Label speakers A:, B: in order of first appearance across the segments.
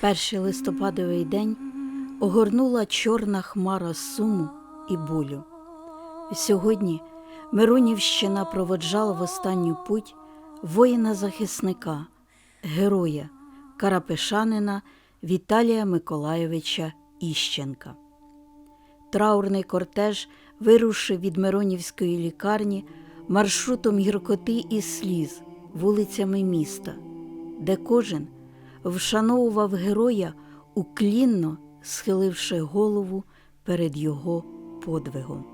A: Перший листопадовий день огорнула чорна хмара суму і болю. Сьогодні Миронівщина проводжала в останню путь воїна-захисника, героя, карапешанина Віталія Миколайовича Іщенка. Траурний кортеж вирушив від Миронівської лікарні маршрутом гіркоти і сліз вулицями міста, де кожен вшановував героя, уклінно схиливши голову перед його подвигом.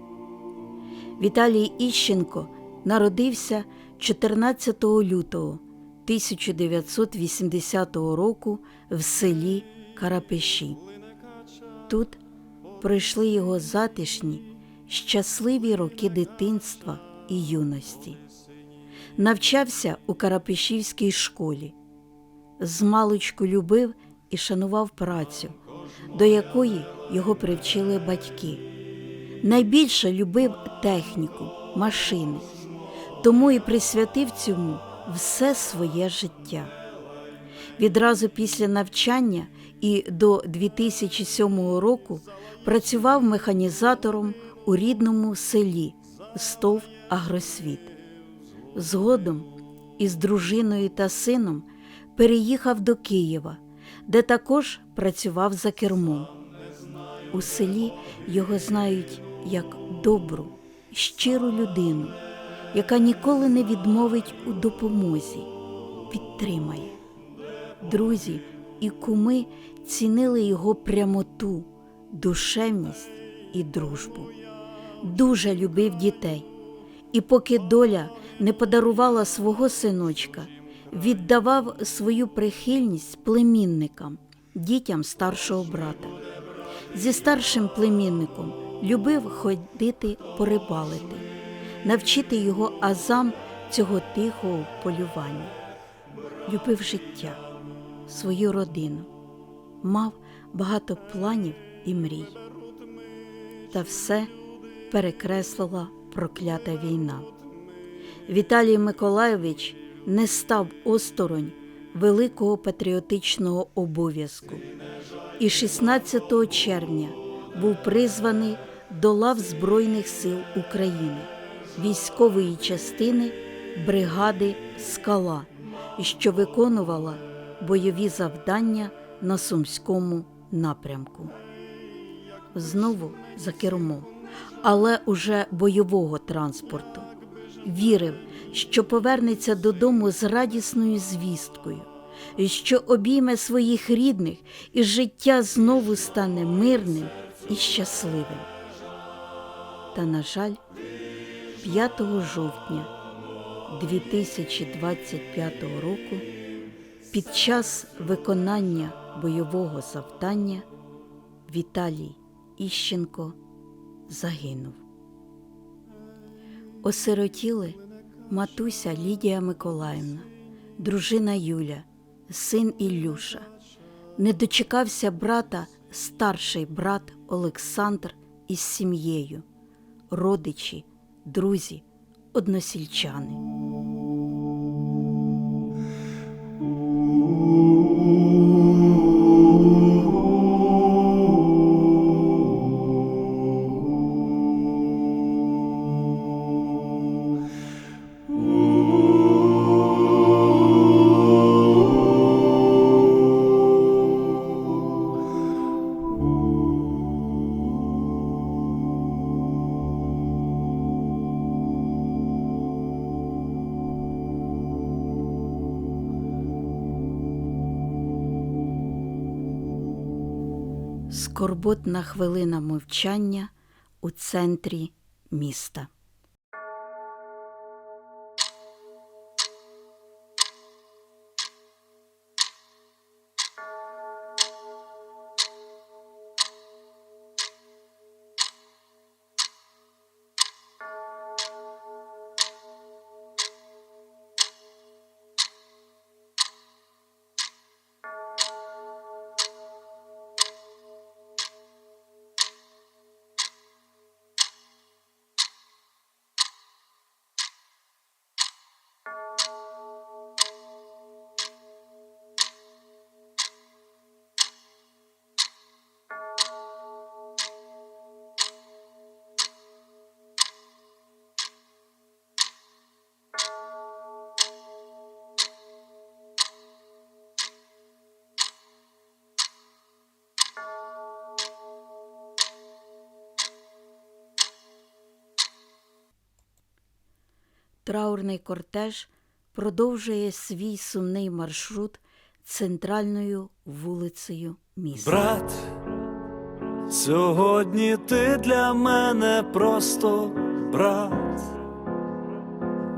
A: Віталій Іщенко народився 14 лютого 1980 року в селі Карапеші. Тут пройшли його затишні, щасливі роки дитинства і юності. Навчався у Карапешівській школі. Змалочку любив і шанував працю, до якої його привчили батьки. Найбільше любив техніку, машини, тому і присвятив цьому все своє життя. Відразу після навчання і до 2007 року працював механізатором у рідному селі Стов Агросвіт. Згодом із дружиною та сином переїхав до Києва, де також працював за кермом. У селі його знають як добру, щиру людину, яка ніколи не відмовить у допомозі, підтримає. Друзі і куми цінили його прямоту, душевність і дружбу. Дуже любив дітей, і поки доля не подарувала свого синочка, віддавав свою прихильність племінникам, дітям старшого брата. Зі старшим племінником любив ходити порибалити, навчити його азам цього тихого полювання. Любив життя, свою родину, мав багато планів і мрій. Та все перекреслила проклята війна. Віталій Миколайович не став осторонь великого патріотичного обов'язку і 16 червня був призваний до лав Збройних сил України, військової частини бригади Скала, що виконувала бойові завдання на Сумському напрямку. Знову за кермом, але уже бойового транспорту. Вірив, що повернеться додому з радісною звісткою, що обійме своїх рідних, і життя знову стане мирним і щасливим. Та, на жаль, 5 жовтня 2025 року під час виконання бойового завдання Віталій Іщенко загинув. Осиротіли матуся Лідія Миколаївна, дружина Юля, син Ілюша. Не дочекався брата старший брат Олександр із сім'єю, родичі, друзі, односільчани. Скорботна хвилина мовчання у центрі міста. Траурний кортеж продовжує свій сумний маршрут центральною вулицею міста.
B: Брат, сьогодні ти для мене просто брат,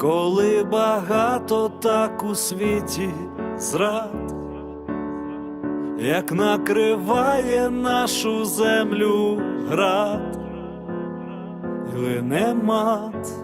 B: коли багато так у світі зрад, як накриває нашу землю град, і лине мат.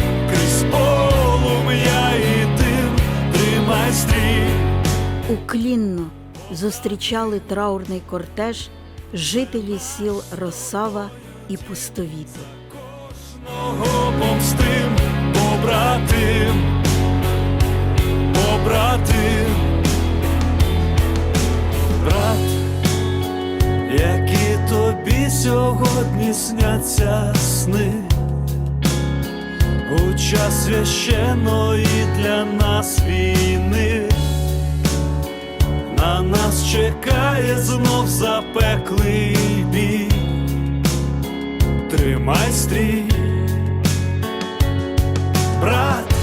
B: тримай стрій.
A: Уклінно зустрічали траурний кортеж жителі сіл Росава і Пустовіти.
B: Кожного помстим, побратим, побратим, брат, які тобі сьогодні сняться сни, у час священної для нас війни. На нас чекає знов запеклий бій. Тримай стрій, брат,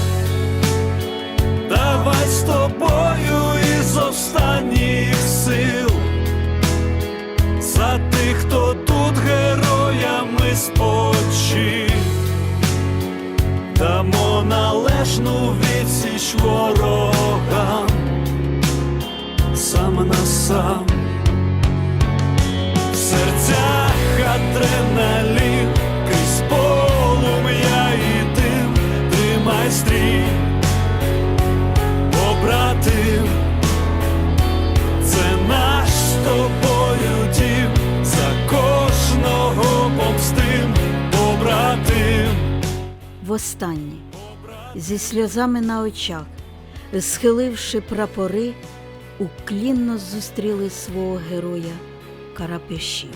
B: давай з тобою із останніх сил, за тих, хто тут героями спочив, належну відсіч ворогам, сам на сам. В серцях адреналін, крізь полум'я і дим, тримай стрій, побратим, це наш з тобою дім, за кожного помстим, побратим.
A: Востаннє, зі сльозами на очах, схиливши прапори, уклінно зустріли свого героя Карапеші.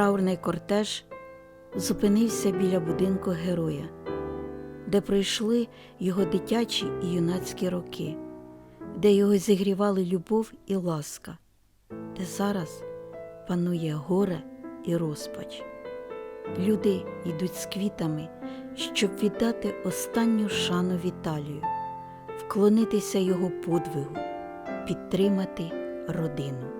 A: Траурний кортеж зупинився біля будинку героя, де пройшли його дитячі і юнацькі роки, де його зігрівали любов і ласка, де зараз панує горе і розпач. Люди йдуть з квітами, щоб віддати останню шану Віталію, вклонитися його подвигу, підтримати родину.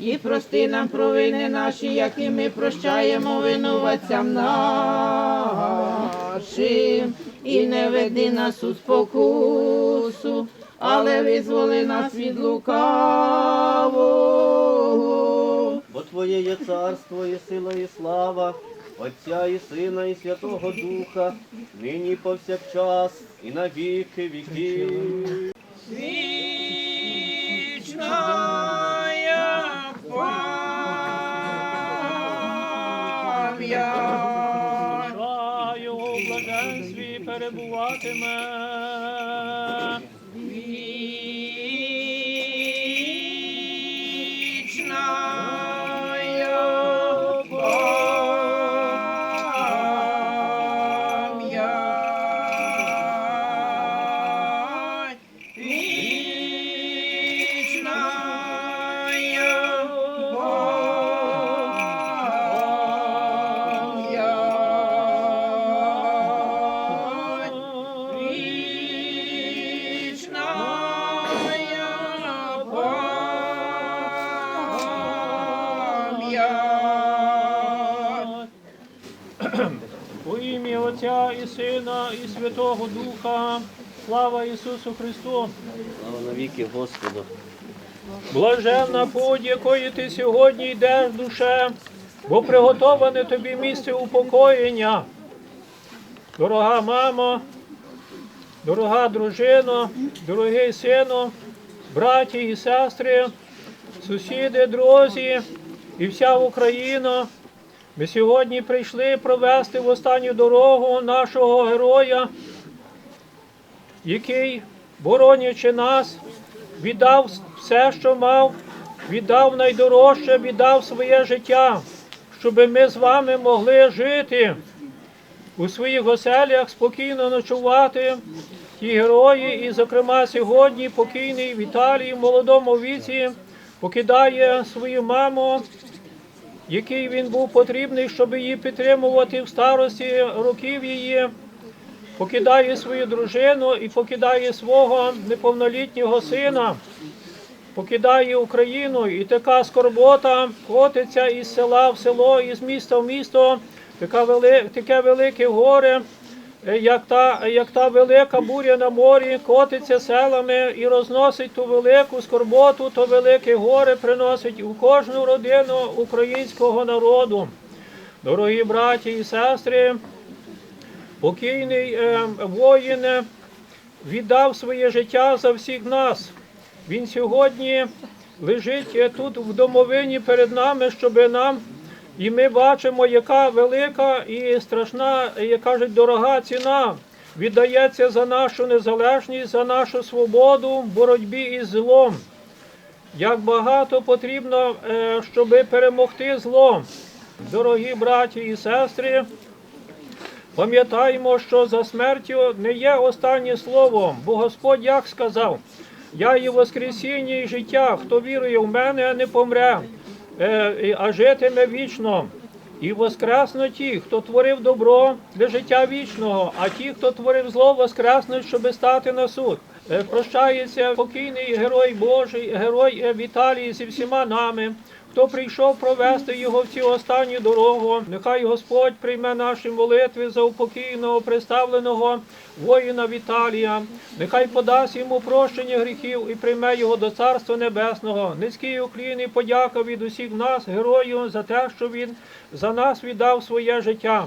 C: і прости нам провини наші, як і ми прощаємо винуватцям нашим, і не веди нас у спокусу, але визволи нас від лукавого.
D: Бо Твоє є царство, і сила, і слава, Отця і Сина, і Святого Духа, нині повсякчас, і на віки віків.
C: Вічная пам'ять.
E: Душа в блаженстві перебуватиме. І Святого Духа. Слава Ісусу Христу!
D: Слава на віки Господу.
E: Блаженна путь, якої ти сьогодні йдеш, душе, бо приготоване тобі місце упокоєння. Дорога мамо, дорога дружино, дорогий сину, браті і сестри, сусіди, друзі і вся Україна. Ми сьогодні прийшли провести в останню дорогу нашого героя, який, боронячи нас, віддав все, що мав, віддав найдорожче, віддав своє життя, щоб ми з вами могли жити у своїх оселях, спокійно ночувати. Ті герої, і, зокрема, сьогодні покійний Віталій в молодому віці покидає свою маму, який він був потрібний, щоб її підтримувати в старості років її покидає свою дружину і покидає свого неповнолітнього сина, покидає Україну, і така скорбота котиться із села в село, із міста в місто, таке велике горе, як та, як та велика буря на морі, котиться селами і розносить ту велику скорботу, то велике горе приносить у кожну родину українського народу. Дорогі браті і сестри, покійний е, воїн е, віддав своє життя за всіх нас. Він сьогодні лежить е, тут в домовині перед нами, щоб нам, і ми бачимо, яка велика і страшна, як кажуть, дорога ціна віддається за нашу незалежність, за нашу свободу в боротьбі із злом. Як багато потрібно, е, щоб перемогти зло. Дорогі браті і сестри, Пам'ятаємо, що за смертю не є останнє слово, бо Господь як сказав: Я є Воскресіння і життя, хто вірує в мене, не помре, і- а житиме вічно. І воскреснуть ті, хто творив добро для життя вічного, а ті, хто творив зло, воскреснуть, щоби стати на суд. Е, Прощається покійний герой Божий, герой е, Віталій зі всіма нами. Хто прийшов провести його в цю останню дорогу, нехай Господь прийме наші молитви за упокійного представленого воїна Віталія, нехай подасть йому прощення гріхів і прийме його до Царства Небесного. Низький уклін і подяка від усіх нас, герою, за те, що він за нас віддав своє життя.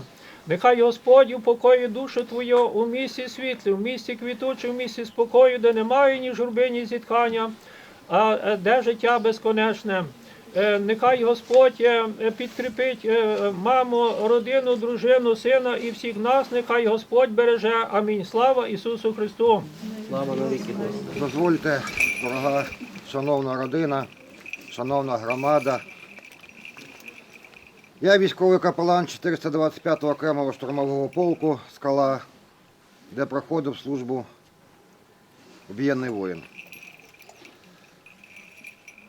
E: Нехай Господь упокоїть душу твою у місці світлі, в місці квітучому, в місці спокою, де немає ні журби, ні зіткання, а е, де життя безконечне. Е, Нехай Господь е, підкріпить маму, родину, дружину, сина і всіх нас. Нехай Господь береже. Амінь. Слава Ісусу Христу!
D: Слава на віки
F: Дозвольте, дорога шановна родина, шановна громада, Я військовий капелан 425-го окремого штурмового полку Скала, де проходив службу воєнний воїн.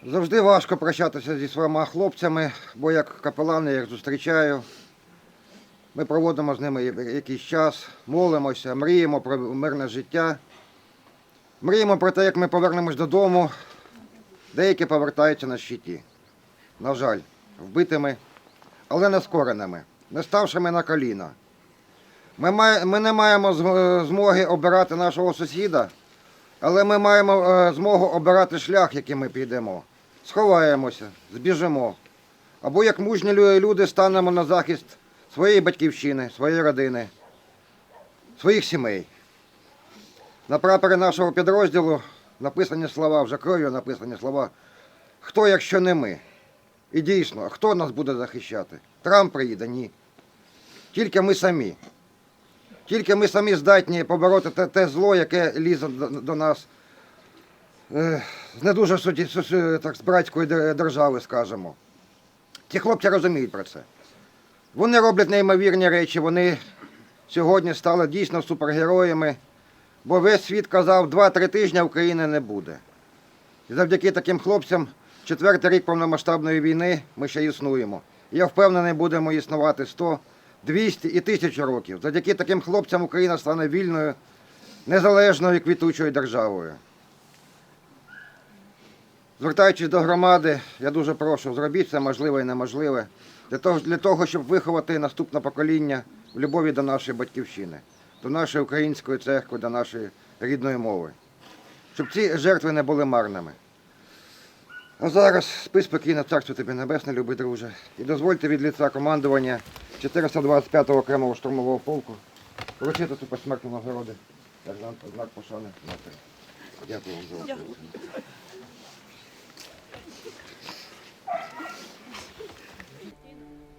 F: Завжди важко прощатися зі своїми хлопцями, бо як капелан я їх зустрічаю. Ми проводимо з ними якийсь час, молимося, мріємо про мирне життя. Мріємо про те, як ми повернемось додому. Деякі повертаються на щиті. На жаль, вбитими, але не скореними, не ставшими на коліна. Ми, має, ми не маємо змоги обирати нашого сусіда, але ми маємо е, змогу обирати шлях, яким ми підемо. Сховаємося, збіжимо. Або як мужні люди станемо на захист своєї батьківщини, своєї родини, своїх сімей. На прапорі нашого підрозділу написані слова, вже кров'ю написані слова. Хто, якщо не ми? І дійсно, хто нас буде захищати? Трамп приїде? Ні. Тільки ми самі. Тільки ми самі здатні побороти те, те зло, яке лізе до, до нас е, з не дуже так, з братської держави, скажемо. Ті хлопці розуміють про це. Вони роблять неймовірні речі, вони сьогодні стали дійсно супергероями, бо весь світ казав, 2-3 тижні України не буде. І завдяки таким хлопцям, четвертий рік повномасштабної війни ми ще існуємо. Я впевнений, будемо існувати 100, 200 і 1000 років. Завдяки таким хлопцям Україна стане вільною, незалежною і квітучою державою. Звертаючись до громади, я дуже прошу, зробіть все можливе і неможливе для того, для того, щоб виховати наступне покоління в любові до нашої батьківщини, до нашої української церкви, до нашої рідної мови. Щоб ці жертви не були марними. А зараз спи спокійно, царство тобі небесне, любий друже. І дозвольте від лиця командування 425-го окремого штурмового полку вручити цю посмертну нагороду. Як знак, знак пошани. Дякую. Дякую вам за увагу.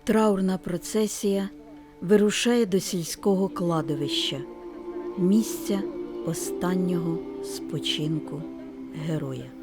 A: Траурна процесія вирушає до сільського кладовища, місця останнього спочинку героя.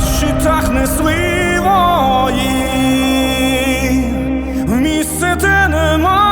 G: щитах несли вої, в місце, де нема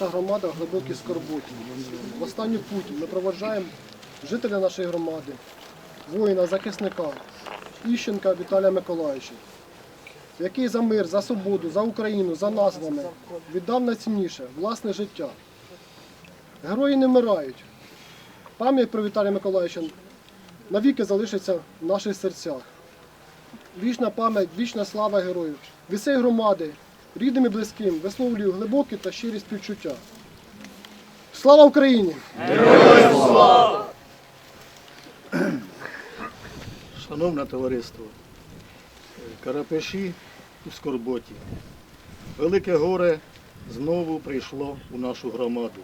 H: Наша громада в глибокій скорботі. В останню путь ми проводжаємо жителя нашої громади, воїна, захисника Іщенка Віталія Миколаївича, який за мир, за свободу, за Україну, за назвами віддав найцінніше власне життя. Герої не вмирають. Пам'ять про Віталія Миколаївича навіки залишиться в наших серцях. Вічна пам'ять, вічна слава героїв. Від цієї громади, рідним і близьким, висловлюю глибокі та щирі співчуття. Слава Україні!
I: Шановне товариство, Карапеші у Скорботі. Велике горе знову прийшло у нашу громаду.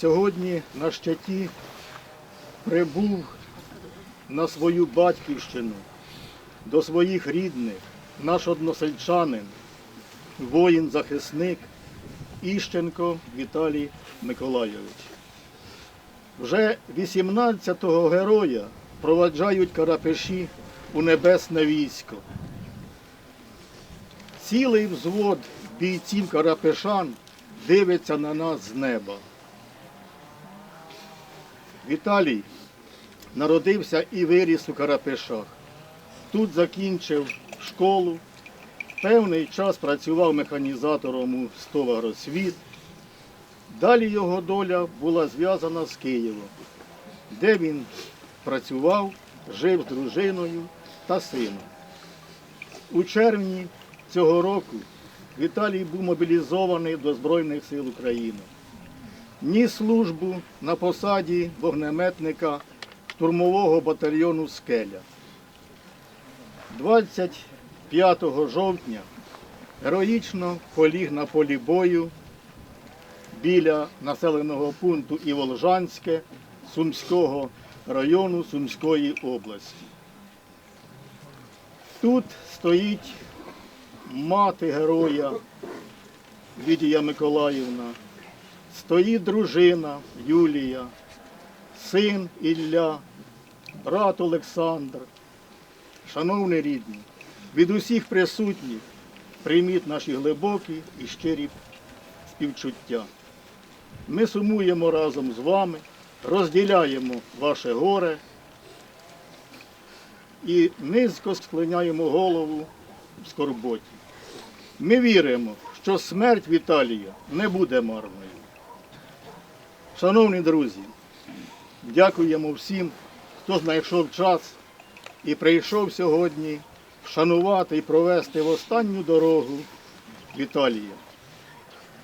I: Сьогодні на щаті прибув на свою батьківщину до своїх рідних наш односельчанин, воїн-захисник Іщенко Віталій Миколайович. Вже 18-го героя проваджають карапеші у небесне військо. Цілий взвод бійців карапешан дивиться на нас з неба. Віталій народився і виріс у Карапешах. Тут закінчив школу, певний час працював механізатором у «Стовагросвіт». Далі його доля була зв'язана з Києвом, де він працював, жив з дружиною та сином. У червні цього року Віталій був мобілізований до Збройних сил України. Ніс службу на посаді вогнеметника штурмового батальйону Скеля. 25 жовтня героїчно поліг на полі бою біля населеного пункту Іволжанське Сумського району Сумської області. Тут стоїть мати героя Лідія Миколаївна, стоїть дружина Юлія, син Ілля, брат Олександр. Шановні рідні, від усіх присутніх прийміть наші глибокі і щирі співчуття. Ми сумуємо разом з вами, розділяємо ваше горе і низько склоняємо голову в скорботі. Ми віримо, що смерть Віталія не буде марною. Шановні друзі, дякуємо всім, хто знайшов час і прийшов сьогодні вшанувати і провести в останню дорогу Віталія.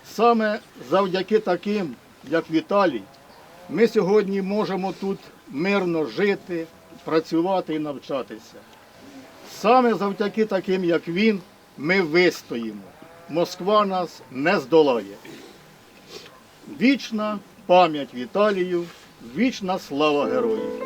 I: Саме завдяки таким, як Віталій, ми сьогодні можемо тут мирно жити, працювати і навчатися. Саме завдяки таким, як він, ми вистоїмо. Москва нас не здолає. Вічна пам'ять Віталію, вічна слава героїв.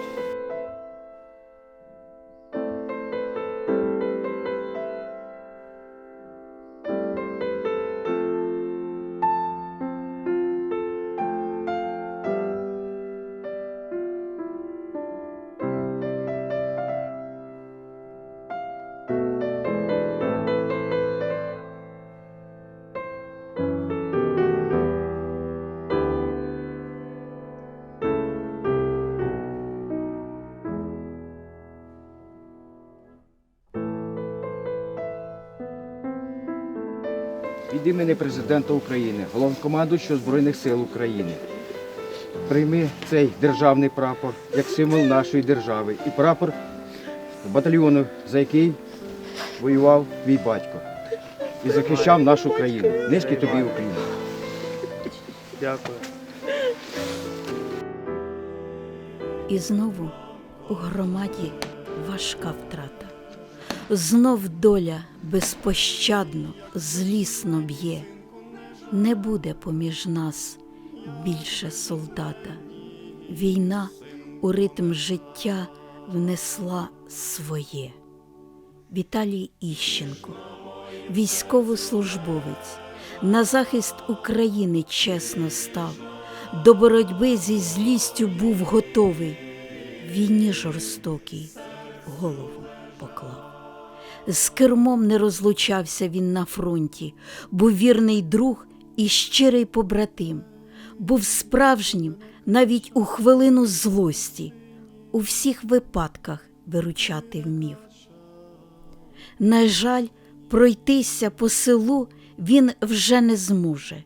J: Президента України, головнокомандуючого Збройних сил України. Прийми цей державний прапор як символ нашої держави і прапор батальйону, за який воював твій батько і захищав нашу країну. Низький тобі Україна.
E: Дякую.
A: І знову у громаді важка втрата. Знов доля безпощадно, злісно б'є. Не буде поміж нас більше солдата. Війна у ритм життя внесла своє. Віталій Іщенко, військовослужбовець, на захист України чесно став, до боротьби зі злістю був готовий, війні жорстокій голову поклав. З кермом не розлучався він на фронті, був вірний друг і щирий побратим, був справжнім навіть у хвилину злості, у всіх випадках виручати вмів. На жаль, пройтися по селу він вже не зможе,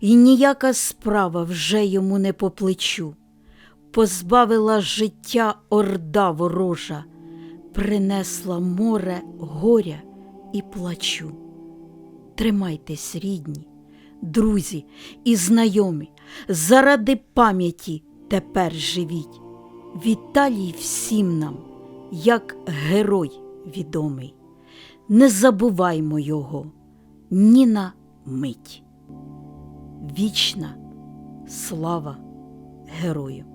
A: і ніяка справа вже йому не по плечу. Позбавила життя орда ворожа, принесла море горя і плачу. Тримайтесь, рідні, друзі і знайомі, заради пам'яті тепер живіть. Віталій всім нам, як герой відомий. Не забуваймо його ні на мить. Вічна слава герою!